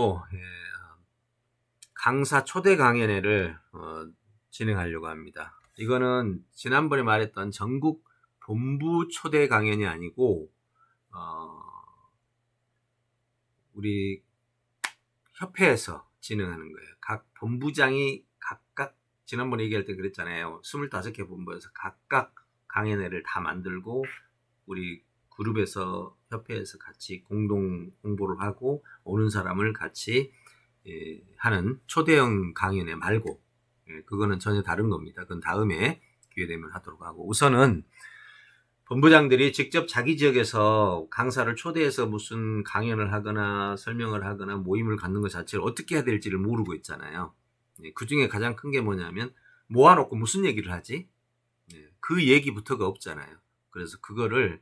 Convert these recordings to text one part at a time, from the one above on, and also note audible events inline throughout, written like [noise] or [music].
또 예, 강사 초대 강연회를 어, 진행하려고 합니다. 이거는 지난번에 말했던 전국 본부 초대 강연이 아니고 어, 우리 협회에서 진행하는 거예요. 각 본부장이 각각 지난번에 얘기할 때 그랬잖아요. 25개 본부에서 각각 강연회를 다 만들고 우리 그룹에서 협회에서 같이 공동 홍보를 하고 오는 사람을 같이 예, 하는 초대형 강연회 말고 예, 그거는 전혀 다른 겁니다. 그건 다음에 기회 되면 하도록 하고 우선은 본부장들이 직접 자기 지역에서 강사를 초대해서 무슨 강연을 하거나 설명을 하거나 모임을 갖는 것 자체를 어떻게 해야 될지를 모르고 있잖아요. 예, 그 중에 가장 큰 게 뭐냐면 모아놓고 무슨 얘기를 하지? 예, 그 얘기부터가 없잖아요. 그래서 그거를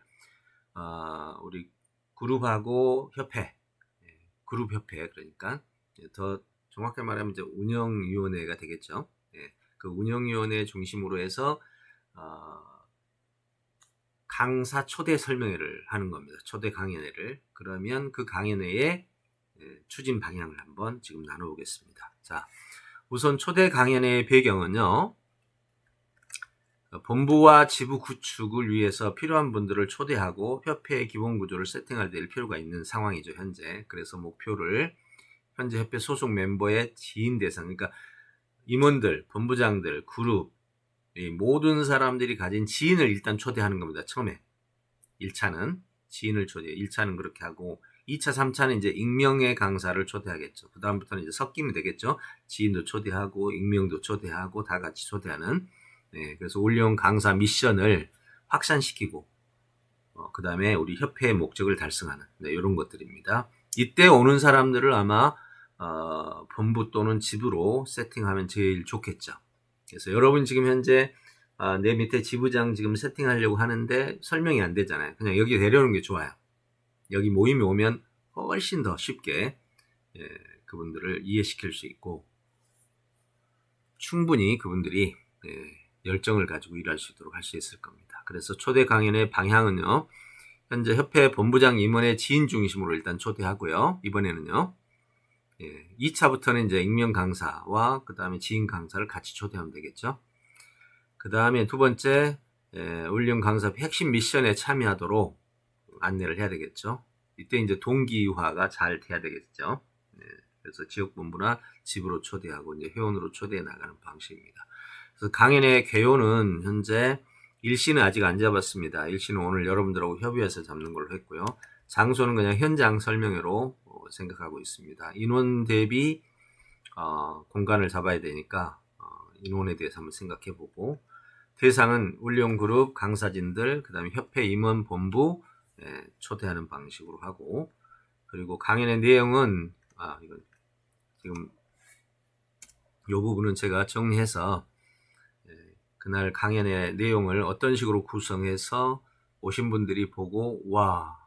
어, 우리 그룹하고 협회, 예, 그룹 협회 그러니까 더 정확하게 말하면 이제 운영위원회가 되겠죠. 예, 그 운영위원회 중심으로 해서 어, 강사 초대 설명회를 하는 겁니다. 초대 강연회를 그러면 그 강연회의 예, 추진 방향을 한번 지금 나눠보겠습니다. 자, 우선 초대 강연회의 배경은요. 본부와 지부 구축을 위해서 필요한 분들을 초대하고 협회의 기본 구조를 세팅할 될 필요가 있는 상황이죠, 현재. 그래서 목표를 현재 협회 소속 멤버의 지인 대상, 그러니까 임원들, 본부장들, 그룹, 모든 사람들이 가진 지인을 일단 초대하는 겁니다. 처음에. 1차는 지인을 초대해. 1차는 그렇게 하고 2차, 3차는 이제 익명의 강사를 초대하겠죠. 그 다음부터는 이제 섞이면 되겠죠. 지인도 초대하고 익명도 초대하고 다 같이 초대하는 네, 그래서 올려온 강사 미션을 확산시키고 어, 그 다음에 우리 협회의 목적을 달성하는 네, 이런 것들입니다. 이때 오는 사람들을 아마 어, 본부 또는 집으로 세팅하면 제일 좋겠죠. 그래서 여러분 지금 현재 아, 내 밑에 지부장 지금 세팅하려고 하는데 설명이 안 되잖아요. 그냥 여기 데려오는 게 좋아요. 여기 모임이 오면 훨씬 더 쉽게 예, 그분들을 이해시킬 수 있고 충분히 그분들이 예, 열정을 가지고 일할 수 있도록 할 수 있을 겁니다. 그래서 초대 강연의 방향은요. 현재 협회 본부장 임원의 지인 중심으로 일단 초대하고요. 이번에는요. 예, 2차부터는 이제 익명 강사와 그 다음에 지인 강사를 같이 초대하면 되겠죠. 그 다음에 두 번째, 예, 울림 강사 핵심 미션에 참여하도록 안내를 해야 되겠죠. 이때 이제 동기화가 잘 돼야 되겠죠. 예, 그래서 지역본부나 집으로 초대하고 이제 회원으로 초대해 나가는 방식입니다. 그래서 강연의 개요는 현재 일시는 아직 안 잡았습니다. 일시는 오늘 여러분들하고 협의해서 잡는 걸로 했고요. 장소는 그냥 현장 설명회로 생각하고 있습니다. 인원 대비 어, 공간을 잡아야 되니까 어, 인원에 대해서 한번 생각해 보고 대상은 울룡그룹 강사진들 그 다음에 협회 임원 본부 예, 초대하는 방식으로 하고 그리고 강연의 내용은 아 이건 지금 이 부분은 제가 정리해서 예, 그날 강연의 내용을 어떤 식으로 구성해서 오신 분들이 보고 와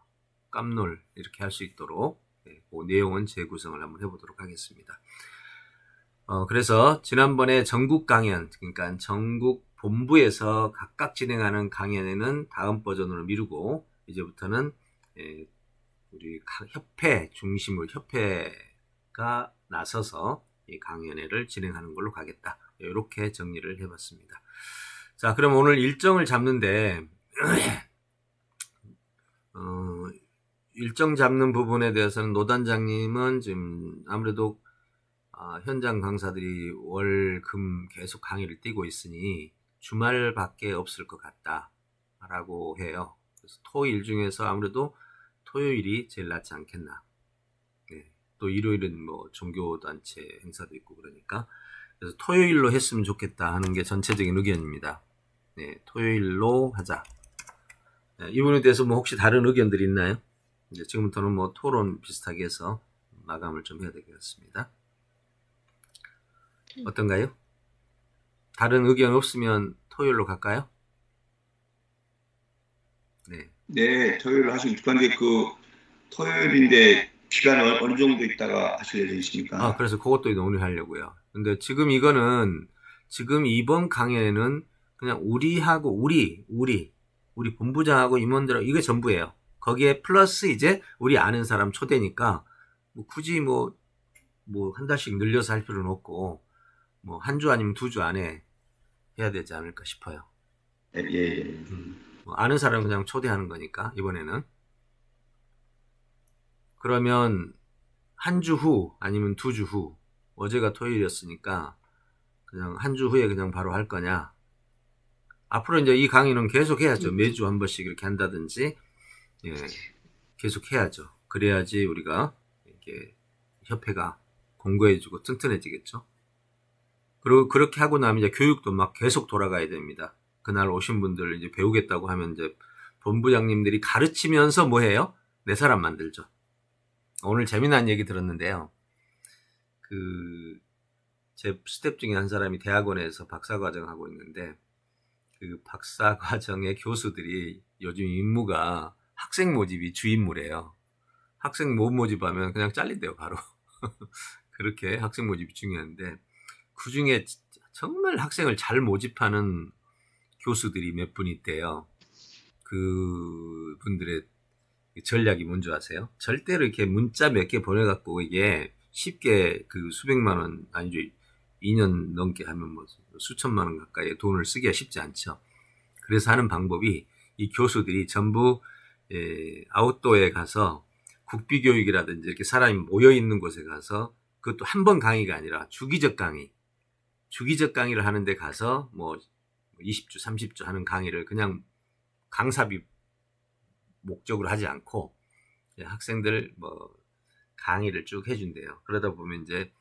깜놀 이렇게 할 수 있도록 예, 그 내용은 재구성을 한번 해보도록 하겠습니다. 어, 그래서 지난번에 전국 강연, 그러니까 전국 본부에서 각각 진행하는 강연에는 다음 버전으로 미루고 이제부터는 예, 우리 협회 중심으로 협회가 나서서 이 강연회를 진행하는 걸로 가겠다. 이렇게 정리를 해봤습니다. 자, 그럼 오늘 일정을 잡는데 [clears throat] 어, 일정 잡는 부분에 대해서는 노단장님은 지금 아무래도 아, 현장 강사들이 월, 금 계속 강의를 띄고 있으니 주말밖에 없을 것 같다라고 해요. 그래서 토일 중에서 아무래도 토요일이 제일 낫지 않겠나. 네. 또 일요일은 뭐 종교단체 행사도 있고 그러니까 그래서 토요일로 했으면 좋겠다 하는 게 전체적인 의견입니다. 네, 토요일로 하자. 네, 이 부분에 대해서 뭐 혹시 다른 의견들이 있나요? 이제 지금부터는 뭐 토론 비슷하게 해서 마감을 좀 해야 되겠습니다. 어떤가요? 다른 의견 없으면 토요일로 갈까요? 네. 네, 토요일로 하시면 좋겠는데 그 토요일인데 시간은 어느 정도 있다가 하실 예정이십니까? 아, 그래서 그것도 오늘 하려고요. 근데 지금 이거는 지금 이번 강연에는 그냥 우리하고 우리, 우리, 우리 본부장하고 임원들하고 이게 전부예요. 거기에 플러스 이제 우리 아는 사람 초대니까 뭐 굳이 뭐 뭐 한 달씩 늘려서 할 필요는 없고 뭐 한 주 아니면 두 주 안에 해야 되지 않을까 싶어요. 예, 예. 음, 뭐 아는 사람 그냥 초대하는 거니까 이번에는 그러면 한 주 후 아니면 두 주 후 어제가 토요일이었으니까 그냥 한 주 후에 그냥 바로 할 거냐 앞으로 이제 이 강의는 계속 해야죠. 매주 한 번씩 이렇게 한다든지. 예, 계속 해야죠. 그래야지 우리가 이렇게 협회가 공고해지고 튼튼해지겠죠. 그리고 그렇게 하고 나면 이제 교육도 막 계속 돌아가야 됩니다. 그날 오신 분들 이제 배우겠다고 하면 이제 본부장님들이 가르치면서 뭐 해요? 내 사람 만들죠. 오늘 재미난 얘기 들었는데요. 그, 제 스텝 중에 한 사람이 대학원에서 박사과정 하고 있는데, 그 박사 과정의 [laughs] 교수들이 요즘 임무가 학생 모집이 주임무래요. 학생 못 모집하면 그냥 잘린대요, 바로. [laughs] 그렇게 학생 모집이 중요한데, 그 중에 정말 학생을 잘 모집하는 교수들이 몇 분 있대요. 그 분들의 전략이 뭔지 아세요? 절대로 이렇게 문자 몇 개 보내갖고 이게 쉽게 그 수백만 원, 아니죠. 2년 넘게 하면 뭐 수천만 원 가까이 돈을 쓰기가 쉽지 않죠. 그래서 하는 방법이 이 교수들이 전부 에, 아웃도어에 가서 국비 교육이라든지 이렇게 사람이 모여 있는 곳에 가서 그것도 한 번 강의가 아니라 주기적 강의, 주기적 강의를 하는데 가서 뭐 20주, 30주 하는 강의를 그냥 강사비 목적으로 하지 않고 학생들 뭐 강의를 쭉 해준대요. 그러다 보면 이제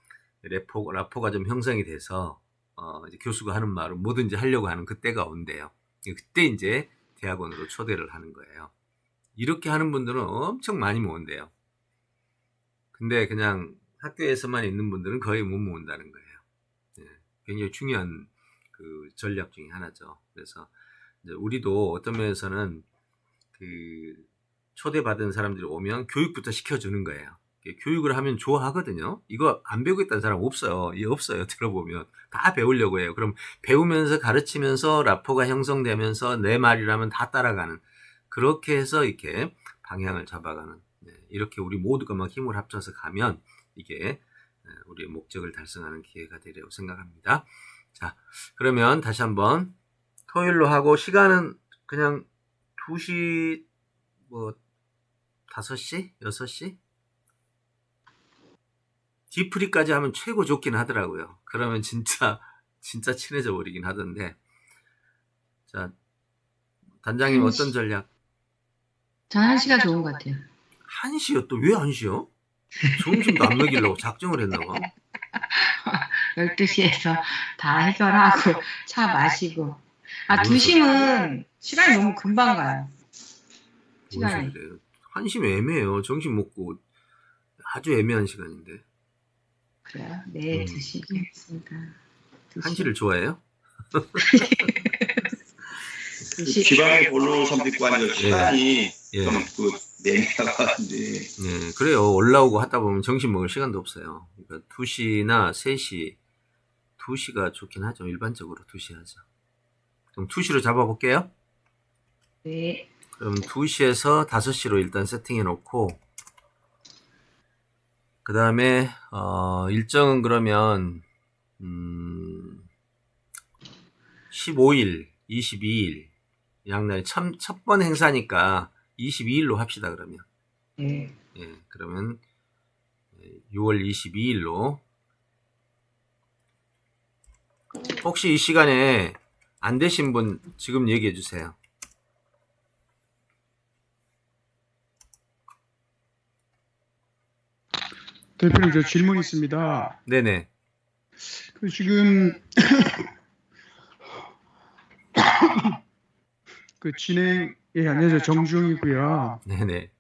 레포, 라포가 좀 형성이 돼서 어 교수가 하는 말은 뭐든지 하려고 하는 그때가 온대요. 그때 이제 대학원으로 초대를 하는 거예요. 이렇게 하는 분들은 엄청 많이 모은대요. 근데 그냥 학교에서만 있는 분들은 거의 못 모은다는 거예요. 네, 굉장히 중요한 그 전략 중에 하나죠. 그래서 우리도 어떤 면에서는 그 초대받은 사람들이 오면 교육부터 시켜주는 거예요. 교육을 하면 좋아하거든요. 이거 안 배우겠다는 사람 없어요. 이 없어요. [laughs] 들어보면 다 배우려고 해요. 그럼 배우면서 가르치면서 라포가 형성되면서 내 말이라면 다 따라가는 그렇게 해서 이렇게 방향을 잡아가는 네, 이렇게 우리 모두가 막 힘을 합쳐서 가면 이게 우리의 목적을 달성하는 기회가 되리라고 생각합니다. 자, 그러면 다시 한번 토요일로 하고 시간은 그냥 2시 뭐 5시? 6시? 디프리까지 하면 최고 좋긴 하더라고요. 그러면 진짜 [laughs] 진짜 친해져 버리긴 하던데. 자, 단장님 어떤 전략? 저는 1시가 좋은 것 같아요. 1시요? 또왜 1시요? 점심도 안 먹이려고 작정을 했나 봐. [laughs] 12시에서 다 해결하고 차 마시고. 아, 2시는 시간이 너무 금방 가요. 시간이. 그래요? 한심 애매해요. 점심 먹고 아주 애매한 시간인데. 그래요? 네, 음. 2시 하겠습니다. 2시. 한시를 좋아해요? [laughs] 2시. 지방의 본로 선비관이 시간이 예. 좀그 내내가는데 네, 그래요. 올라오고 하다 보면 점심 먹을 시간도 없어요. 그러니까 2시나 3시, 2시가 좋긴 하죠. 일반적으로 2시 하죠. 그럼 2시로 잡아볼게요. 네. 그럼 2시에서 5시로 일단 세팅해 놓고, 그 다음에, 어, 일정은 그러면, 음, 15일, 22일, 양날이 첫, 첫번 행사니까 22일로 합시다, 그러면. 네. 예, 그러면 6월 22일로 혹시 이 시간에 안 되신 분 지금 얘기해 주세요. 대표님 저 질문 있습니다. 네네. 그 지금 [coughs] 그 진행 예 안녕하세요 정중이고요. 네네.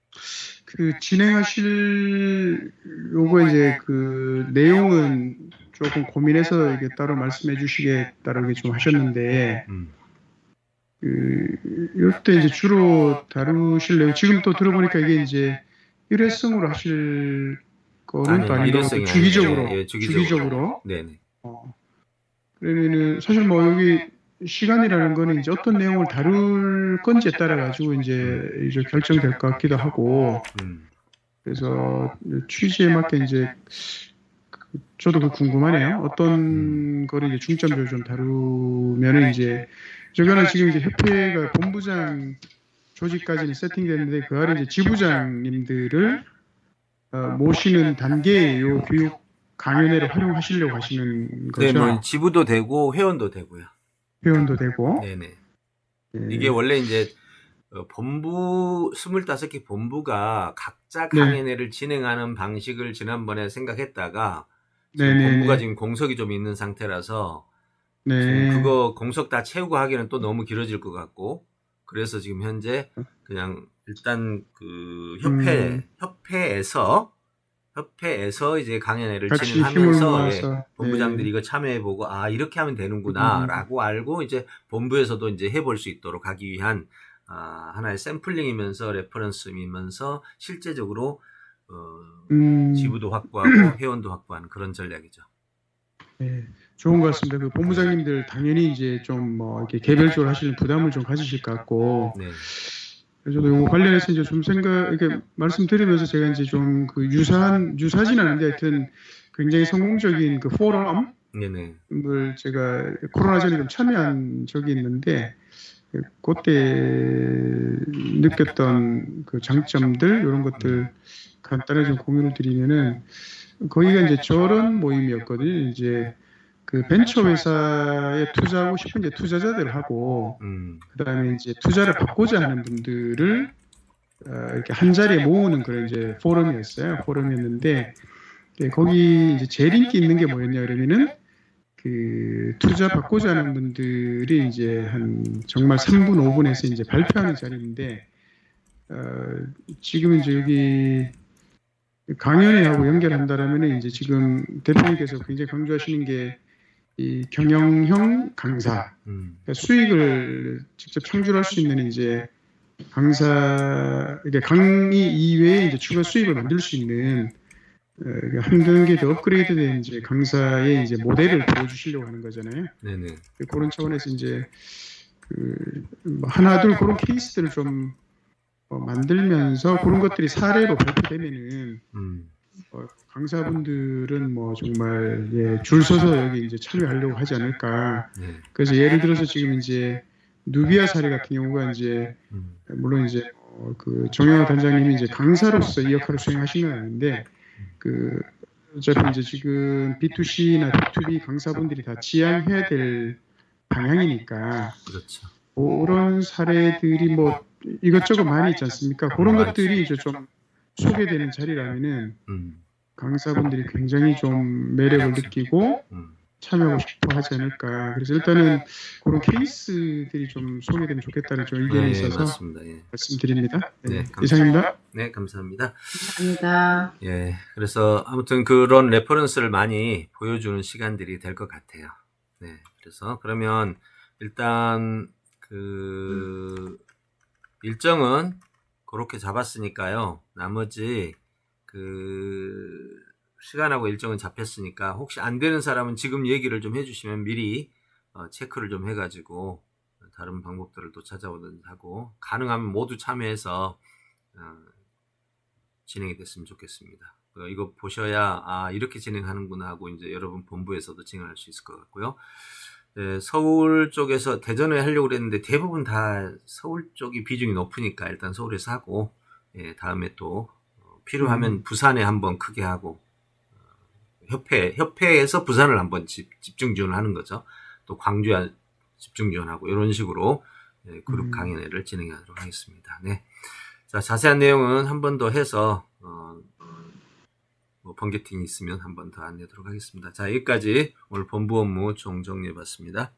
그 진행하실 요거 이제 그 내용은 조금 고민해서 이게 따로 말씀해 주시겠다라고 좀 하셨는데 음. 그 이때 이제 주로 다루실래요? 지금 또 들어보니까 이게 이제 일회성으로 하실 거는 또 아니, 일회성이 주기적으로 아니죠. 예, 주기적으로. 주기적으로 네네. 어, 그러면은 사실 뭐 여기 시간이라는 거는 이제 어떤 내용을 다룰 건지에 따라 가지고 이제 이제 결정될 것 같기도 하고 음. 그래서 취지에 맞게 이제 저도 그 궁금하네요. 어떤 거를 이제 중점적으로 좀 다루면은 이제 저거는 지금 이제 협회가 본부장 조직까지는 세팅됐는데 그 아래 이제 지부장님들을 어, 모시는 단계의 요 교육 강연회를 활용하시려고 하시는 네, 거죠. 뭐 지부도 되고 회원도 되고요. 회원도 되고. 네네. 예. 이게 원래 이제 어, 본부 25개 본부가 각자 네. 강연회를 진행하는 방식을 지난번에 생각했다가 지금. 본부가 지금 공석이 좀 있는 상태라서 네. 지금 그거 공석 다 채우고 하기는 또 너무 길어질 것 같고 그래서 지금 현재 그냥 일단 그 협회 음. 협회에서 협회에서 이제 강연회를 진행하면서 예, 본부장들이 네. 이거 참여해보고 아 이렇게 하면 되는구나라고 음. 알고 이제 본부에서도 이제 해볼 수 있도록 하기 위한 아, 하나의 샘플링이면서 레퍼런스이면서 실제적으로 어, 음, 지부도 확보하고 [clears throat] 회원도 확보하는 그런 전략이죠. 네, 좋은 것 같습니다. 그 본부장님들 당연히 이제 좀 뭐 이렇게 개별적으로 하시는 부담을 좀 가지실 것 같고, 네, 저도 이거 관련해서 이제 좀 생각, 이렇게 말씀드리면서 제가 이제 좀 그 유사한, 유사진 않은데 하여튼 굉장히 성공적인 그 포럼을 네네, 제가 코로나 전에 좀 참여한 적이 있는데, 그때 느꼈던 그 장점들, 이런 것들 간단하게 좀 공유를 드리면은, 거기가 이제 저런 모임이었거든요. 이제 그 벤처 회사에 투자하고 싶은 이제 투자자들하고 음, 그다음에 이제 투자를 받고자 하는 분들을 어, 이렇게 한 자리에 모으는 그런 이제 포럼이었어요. 포럼이었는데 예, 거기 이제 제일 인기 있는 게 뭐였냐 그러면은 그 투자 받고자 하는 분들이 이제 한 정말 3분 5분에서 이제 발표하는 자리인데 어, 지금 이제 여기 강연회하고 연결한다라면은 이제 지금 대표님께서 굉장히 강조하시는 게 이 경영형 강사. 음, 그러니까 수익을 직접 창출할 수 있는 이제 강사 이게 강의 이외에 이제 추가 수익을 만들 수 있는 어, 한 단계 더 업그레이드된 이제 강사의 이제 모델을 보여주시려고 하는 거잖아요. 네네, 그런 차원에서 이제 그뭐 하나 둘 그런 케이스들을 좀 어, 만들면서 그런 것들이 사례로 발표되면은 음, 어, 강사분들은 뭐 정말 예, 줄 서서 여기 이제 참여하려고 하지 않을까. 네, 그래서 예를 들어서 지금 이제 누비아 사례 같은 경우가 이제 음, 물론 이제 어, 그 정영화 단장님이 이제 강사로서 이 역할을 수행하신 건 아닌데 그 어차피 이제 지금 B2C나 B2B 강사분들이 다 지향해야 될 방향이니까 그렇죠. 그런 사례들이 뭐 이것저것 많이 있지 않습니까? 그런. 것들이 이제 좀 소개되는 자리라면은 음, 강사분들이 굉장히 좀 매력을 느끼고 음, 참여하고 싶어 하지 않을까. 그래서 일단은 그런 케이스들이 좀 소개되면 좋겠다는 좀 의견이 네, 있어서 맞습니다. 예. 말씀드립니다. 네, 네, 감사합니다. 이상입니다. 네, 감사합니다. 감사합니다. 예, 그래서 아무튼 그런 레퍼런스를 많이 보여주는 시간들이 될 것 같아요. 네, 그래서 그러면 일단 그 일정은 그렇게 잡았으니까요. 나머지 그 시간하고 일정은 잡혔으니까 혹시 안 되는 사람은 지금 얘기를 좀 해주시면 미리 어, 체크를 좀 해가지고 다른 방법들을 또 찾아오든지 하고 가능하면 모두 참여해서 어, 진행이 됐으면 좋겠습니다. 어, 이거 보셔야 아 이렇게 진행하는구나 하고 이제 여러분 본부에서도 진행할 수 있을 것 같고요. 네, 서울 쪽에서 대전에 하려고 그랬는데 대부분 다 서울 쪽이 비중이 높으니까 일단 서울에서 하고 예, 다음에 또 어, 필요하면 부산에 한번 크게 하고 어, 협회 협회에서 부산을 한번 집, 집중 지원을 하는 거죠. 또 광주에 집중 지원하고 이런 식으로 예, 그룹 음. 강연회를 진행하도록 하겠습니다. 네. 자, 자세한 내용은 한 번 더 해서, 어, 뭐, 번개팅이 있으면 한 번 더 안내하도록 하겠습니다. 자, 여기까지 오늘 본부 업무 종정해 봤습니다.